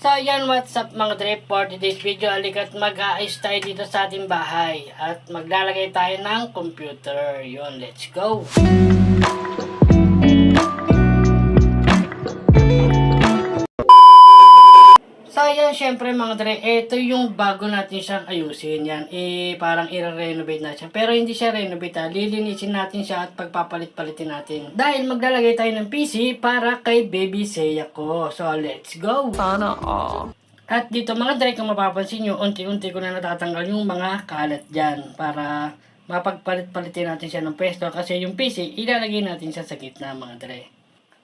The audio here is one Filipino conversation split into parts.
So yan, what's up mga dre for today's video. Halika't mag-aayos tayo dito sa ating bahay. At maglalagay tayo ng computer. Yun, let's go! Yan, syempre mga dre, ito yung bago natin siyang ayusin. Yan, eh, parang i-renovate na siya. Pero hindi siya renovate ha. Lilinisin natin siya at pagpapalit-palitin natin. Dahil maglalagay tayo ng PC para kay baby Seiya ko. So let's go! Sana all. At dito mga Dre, kung mapapansin nyo, unti-unti ko na natatanggal yung mga kalat dyan para mapagpalit-palitin natin siya ng pwesto kasi yung PC, ilalagay natin siya sa gitna mga Dre.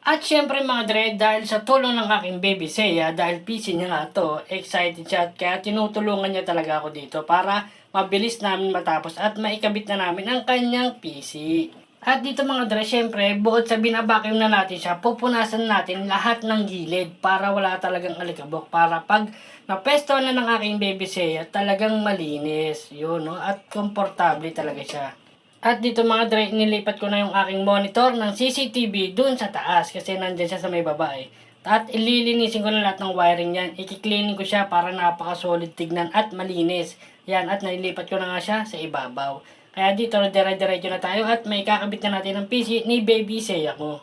At syempre mga Dre, dahil sa tulong ng aking baby Seiya, dahil PC niya nga to, excited siya at kaya tinutulungan niya talaga ako dito para mabilis namin matapos at maikabit na namin ang kanyang PC. At dito mga dre, syempre, bukod sa binabacuum na natin siya, pupunasan natin lahat ng gilid para wala talagang alikabok. Para pag napesto na ng aking baby Seiya, talagang malinis. Yun, no? At komportable talaga siya. At dito mga dre, nilipat ko na yung aking monitor ng CCTV dun sa taas kasi nandyan siya sa may baba eh. At ililinisin ko na lahat ng wiring yan. Ikikleaning ko siya para napaka-solid tignan at malinis. Yan, at nililipat ko na nga siya sa ibabaw. Kaya dito, dire-diretso na tayo at may kakabit na natin ng PC ni Baby Seiya ko.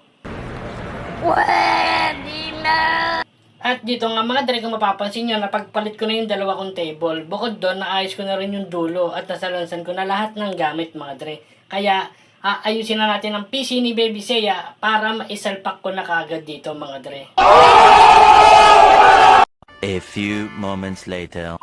At dito nga mga dre, kung mapapansin nyo, napagpalit ko na yung dalawa kong table. Bukod doon, naayos ko na rin yung dulo at nasalansan ko na lahat ng gamit mga dre. Kaya, aayusin na natin ang PC ni Baby Seiya para maisalpak ko na kagad dito mga dre. A few moments later.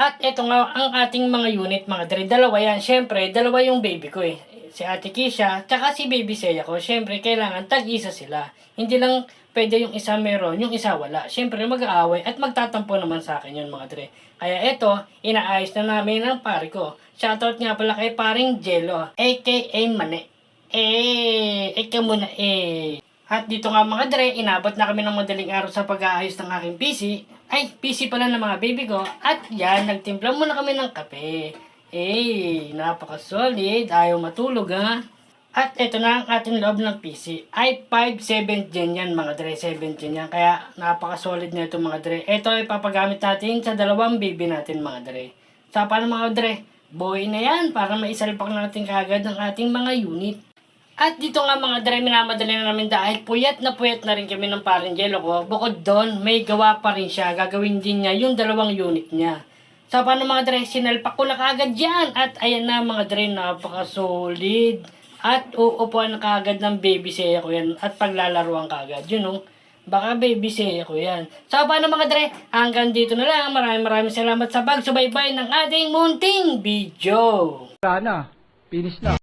At ito nga ang ating mga unit mga dre. Dalawa yan. Siyempre, dalawa yung baby ko eh. Si Ate Kisha, tsaka si Baby Seiya ko. Siyempre, kailangan tag-isa sila. Hindi lang pwede yung isa meron, yung isa wala. Siyempre, mag-aaway at magtatampo naman sa akin yun mga dre. Kaya ito, inaayos na namin ang pare ko. Shoutout nga pala kay paring Jello, aka Mane. Eh, ikaw muna eh. At dito nga mga dre, inabot na kami ng madaling araw sa pag-aayos ng aking PC. Ay, PC pala ng mga baby ko. At yan, nagtimpla muna kami ng kape. Eh, napaka-solid. Ayaw matulog ha. At ito na ang ating loob ng PC. Ay 5 7 gen yan mga dre. 7 gen yan. Kaya napaka-solid na ito mga dre. Ito ay papagamit natin sa dalawang baby natin mga dre. Sa paano mga dre? Buhay na yan para maisalpak natin kagad ng ating mga unit. At dito nga mga dre, minamadali na namin dahil puyat na puyat na rin kami ng parang jello ko. Bukod doon, may gawa pa rin siya. Gagawin din niya yung dalawang unit niya. Sa paano mga dre, sinalpak ko na kagad yan. At ayan na mga dre, napaka-solid. At uupuan kagad ng baby Seiya ko yan. At paglalaruan kagad. Yun know, baka baby Seiya ko yan. So paano mga dre, hanggang dito na lang. Maraming maraming salamat sa pagsubaybay ng ating munting video. Wala na. Finish na.